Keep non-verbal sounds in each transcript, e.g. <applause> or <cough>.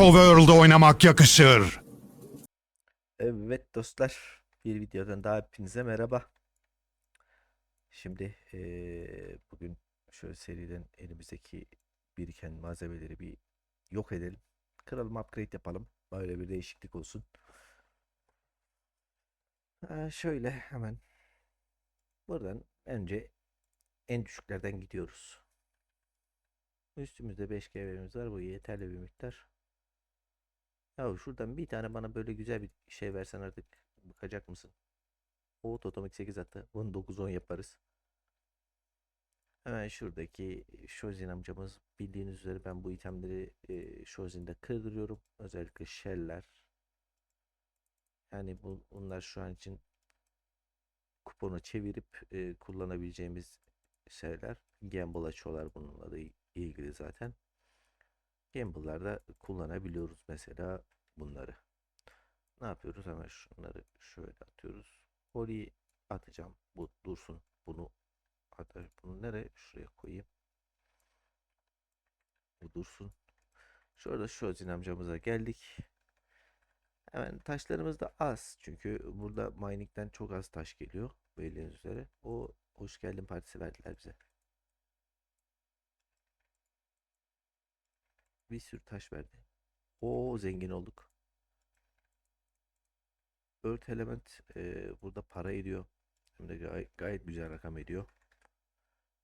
Overworld'da oynamak yakışır. Evet dostlar, bir videodan daha hepinize merhaba. Şimdi eee, bugün şöyle seriden elimizdeki biriken malzemeleri bir yok edelim. Kıralım, upgrade yapalım. Böyle bir değişiklik olsun. Ha, şöyle hemen buradan önce en düşüklerden gidiyoruz. Üstümüzde 5GB'miz var. Bu yeterli bir miktar. Ya şuradan bir tane bana böyle güzel bir şey versen artık bakacak mısın? O Totomik 8 attı. Bunu 9-10 yaparız. Hemen şuradaki Shozin amcamız bildiğiniz üzere ben bu itemleri e, Shozin'de kırdırıyorum. Özellikle shell'ler. Yani bu, bunlar şu an için kuponu çevirip e, kullanabileceğimiz şeyler. Gamble açıyorlar bununla da il- ilgili zaten. Gamble'larda kullanabiliyoruz mesela bunları. Ne yapıyoruz? Hemen şunları şöyle atıyoruz. Holly'yi atacağım. Bu dursun. Bunu hatta bunu nereye? Şuraya koyayım. Bu dursun. Şurada Şozin amcamıza geldik. Hemen taşlarımız da az. Çünkü burada mining'den çok az taş geliyor. Bildiğiniz üzere. O hoş geldin partisi verdiler bize. Bir sürü taş verdi. O zengin olduk. Earth Element e, burada para ediyor. Hem de gayet, gayet güzel rakam ediyor.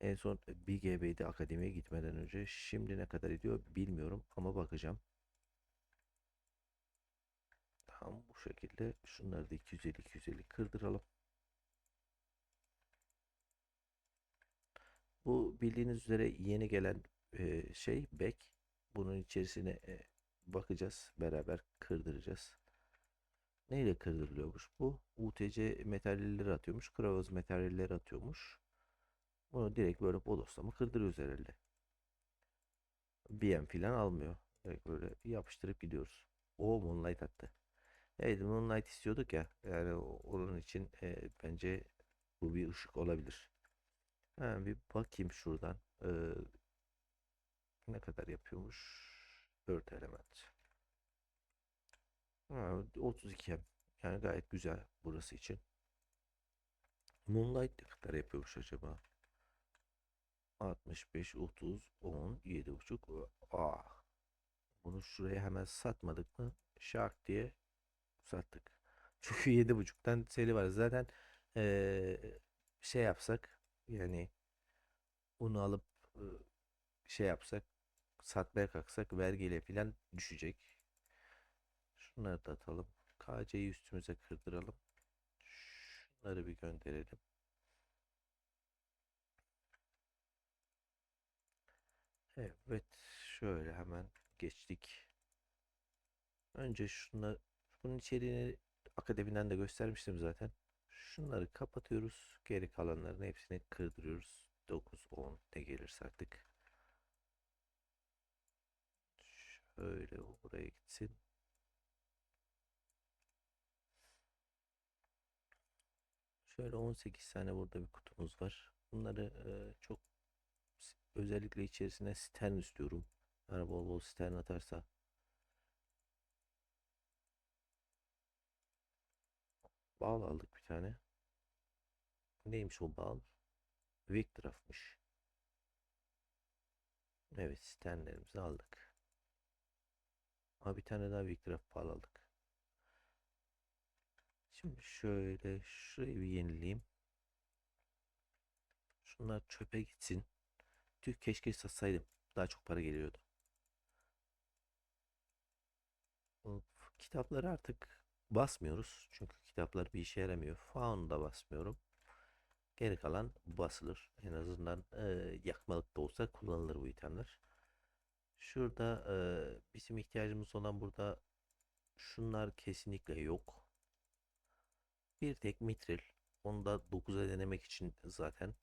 En son BGB'de akademiye gitmeden önce. Şimdi ne kadar ediyor bilmiyorum ama bakacağım. Tam bu şekilde şunları da 250-250 kırdıralım. Bu bildiğiniz üzere yeni gelen e, şey back. Bunun içerisine e, bakacağız. Beraber kırdıracağız. Neyle kırdırılıyormuş bu? UTC materyalleri atıyormuş. Kravaz materyalleri atıyormuş. Bunu direkt böyle bodoslama kırdırıyoruz herhalde. BM filan almıyor. Direkt böyle yapıştırıp gidiyoruz. O Moonlight attı. Evet Moonlight istiyorduk ya. Yani onun için e, bence bu bir ışık olabilir. Hemen bir bakayım şuradan. Ee, ne kadar yapıyormuş? 4 element. Ha, 32 hem. Yani gayet güzel burası için. Moonlight ne kadar yapıyormuş acaba? 65, 30, 10, 7,5. Ah. Bunu şuraya hemen satmadık mı? Şak diye sattık. Çünkü 7,5'tan seri var. Zaten eee, şey yapsak yani bunu alıp şey yapsak satmaya kalksak vergiyle filan düşecek. Şunları da atalım. KC'yi üstümüze kırdıralım. Şunları bir gönderelim. Evet, şöyle hemen geçtik. Önce şunları, bunun içeriğini akademiden de göstermiştim zaten. Şunları kapatıyoruz. Geri kalanların hepsini kırdırıyoruz. 9, 10 ne gelirse artık. Şöyle o buraya gitsin. Şöyle 18 tane burada bir kutumuz var. Bunları e, çok özellikle içerisine stern istiyorum. Yani bol bol stern atarsa. Bal aldık bir tane. Neymiş o bal? Victor'mış. Evet sternlerimizi aldık. Ha bir tane daha Victor bal aldık. Şimdi şöyle şurayı bir yenileyim. Şunlar çöpe gitsin. Tüh keşke satsaydım. Daha çok para geliyordu. Bu Kitapları artık basmıyoruz. Çünkü kitaplar bir işe yaramıyor. Faunu da basmıyorum. Geri kalan basılır. En azından e, yakmalık da olsa kullanılır bu itemler. Şurada e, bizim ihtiyacımız olan burada şunlar kesinlikle yok. Bir tek mitril. Onu da 9'a denemek için zaten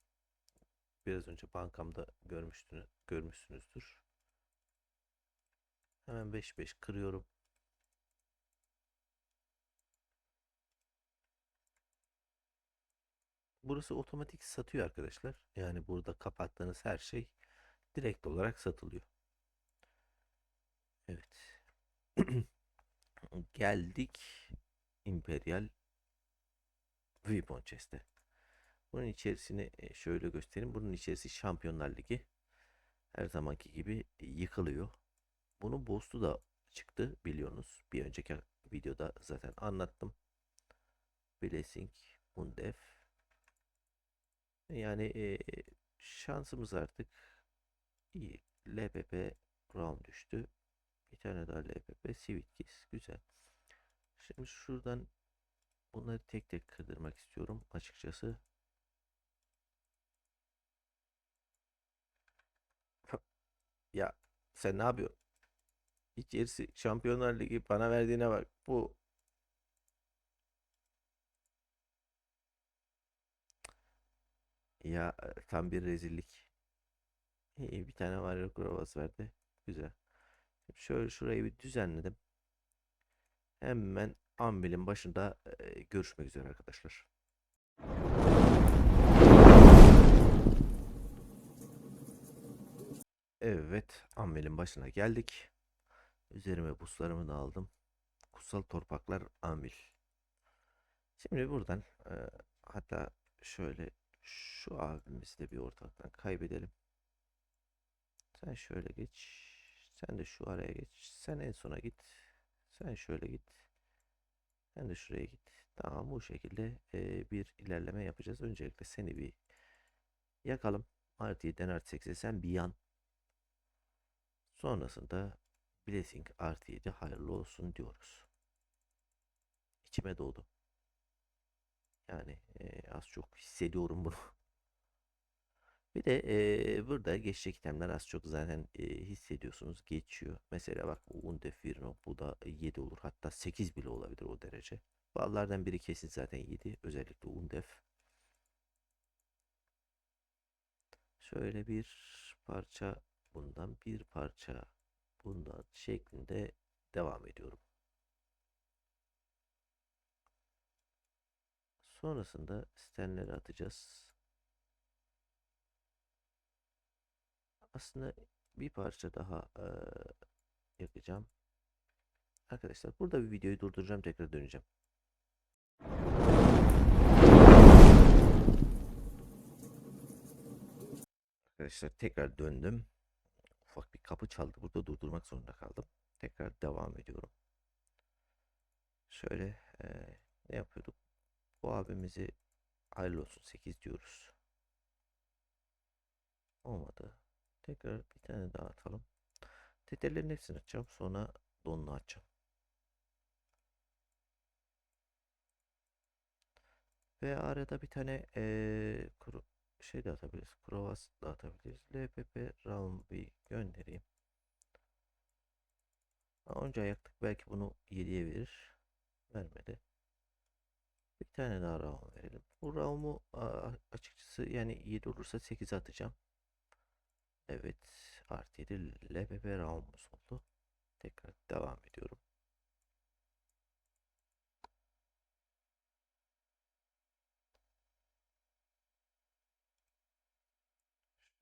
biraz önce bankamda görmüştünüz, görmüşsünüzdür. Hemen 5-5 kırıyorum. Burası otomatik satıyor arkadaşlar. Yani burada kapattığınız her şey direkt olarak satılıyor. Evet. <clears throat> Geldik Imperial Weapon Chest'e. Bunun içerisini e, şöyle göstereyim. Bunun içerisi Şampiyonlar Ligi. Her zamanki gibi yıkılıyor. Bunun boost'u da çıktı biliyorsunuz. Bir önceki videoda zaten anlattım. Blessing, Undef. Yani e, şansımız artık iyi. LPP round düştü. Bir tane daha LPP Sweetkis. Güzel. Şimdi şuradan bunları tek tek kırdırmak istiyorum açıkçası. <laughs> Ya sen ne yapıyorsun? İçerisi Şampiyonlar Ligi bana verdiğine bak. Bu ya e, tam bir rezillik. İyi bir tane var yok Rovas verdi. Güzel. Şöyle şurayı bir düzenledim. Hemen Anvil'in başında görüşmek üzere arkadaşlar. Evet, Anvil'in başına geldik. Üzerime buslarımı da aldım. Kutsal Torpaklar Anvil. Şimdi buradan e, hatta şöyle şu abimizi de bir ortalıktan kaybedelim. Sen şöyle geç. Sen de şu araya geç. Sen en sona git. Sen şöyle git. Sen de şuraya git. Tamam bu şekilde e, bir ilerleme yapacağız. Öncelikle seni bir yakalım. Artı 7'den artı 8'e sen bir yan. Sonrasında Blessing artı 7 hayırlı olsun diyoruz. İçime doğdu. Yani e, az çok hissediyorum bunu. <laughs> Bir de e, burada geçecek itemler az çok zaten e, hissediyorsunuz geçiyor. Mesela bak bu Undef Virno bu da 7 olur hatta 8 bile olabilir o derece. Ballardan biri kesin zaten 7 özellikle Undef. Şöyle bir parça bundan bir parça bundan şeklinde devam ediyorum. Sonrasında stenleri atacağız. Aslında bir parça daha eee, yakacağım. Arkadaşlar burada bir videoyu durduracağım tekrar döneceğim. Arkadaşlar tekrar döndüm. Ufak bir kapı çaldı. Burada durdurmak zorunda kaldım. Tekrar devam ediyorum. Şöyle eee, ne yapıyorduk? Bu abimizi hayırlı olsun 8 diyoruz. Olmadı. Tekrar bir tane daha atalım. Teterlerin hepsini açacağım. Sonra donunu açacağım. Ve arada bir tane eee kuru, şey de atabiliriz. Krovas da atabiliriz. LPP round bir göndereyim. Ha, Önce ayaktık belki bunu 7'ye verir. Vermedi. Bir tane daha round verelim. Bu round'u açıkçası yani 7 olursa 8'e atacağım. Evet. Artı 7 LPP round'umuz oldu. Tekrar devam ediyorum.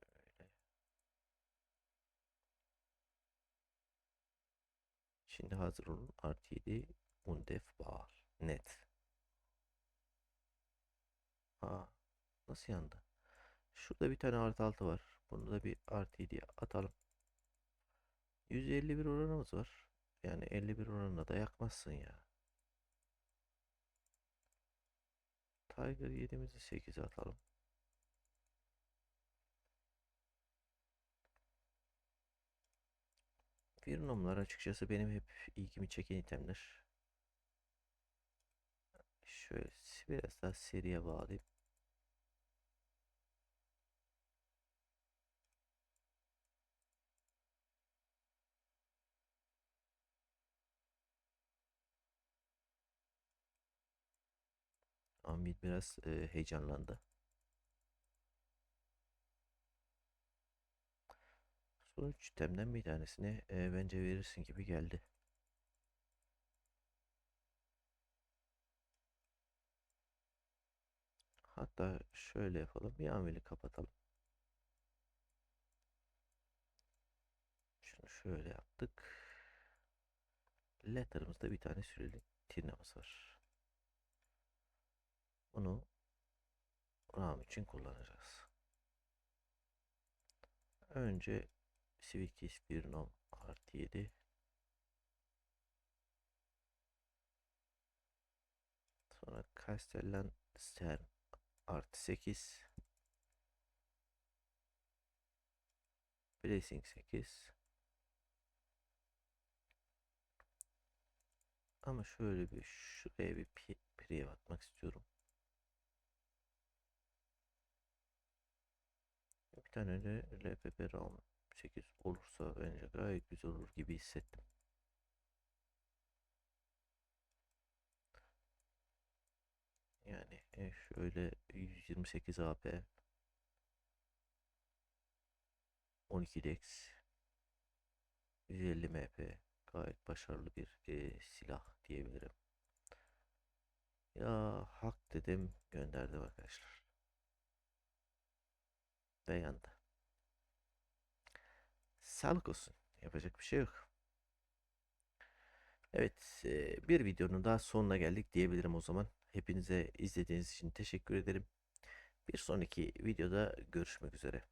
Şöyle. Şimdi hazır olun. Artı 7 Undef Bağır. Net. Aa, nasıl yandı? Şurada bir tane artı 6 var. Bunu da bir artı 7'ye atalım. 151 oranımız var. Yani 51 oranına da yakmazsın ya. Tiger 7'mizi 8'e atalım. Firnomlar açıkçası benim hep ilgimi çeken itemler. Şöyle biraz daha seriye bağlayıp Amil biraz e, heyecanlandı. Sonuç itemden bir tanesini e, bence verirsin gibi geldi. Hatta şöyle yapalım. Bir ameli kapatalım. Şunu şöyle yaptık. letter'ımızda bir tane süreli tirnamız var. Bunu RAM için kullanacağız. Önce Civic 1 nom artı 7 Sonra Castellan Stern artı 8 Blazing 8 Ama şöyle bir şuraya bir priye atmak istiyorum. Bir tane de LPP RAM 8 olursa bence gayet güzel olur gibi hissettim. Yani e, şöyle 128 AP 12 Dex 150 MP gayet başarılı bir e, silah diyebilirim. Ya hak dedim gönderdim arkadaşlar ve. Sağlık olsun. Yapacak bir şey yok. Evet bir videonun daha sonuna geldik diyebilirim o zaman. Hepinize izlediğiniz için teşekkür ederim. Bir sonraki videoda görüşmek üzere.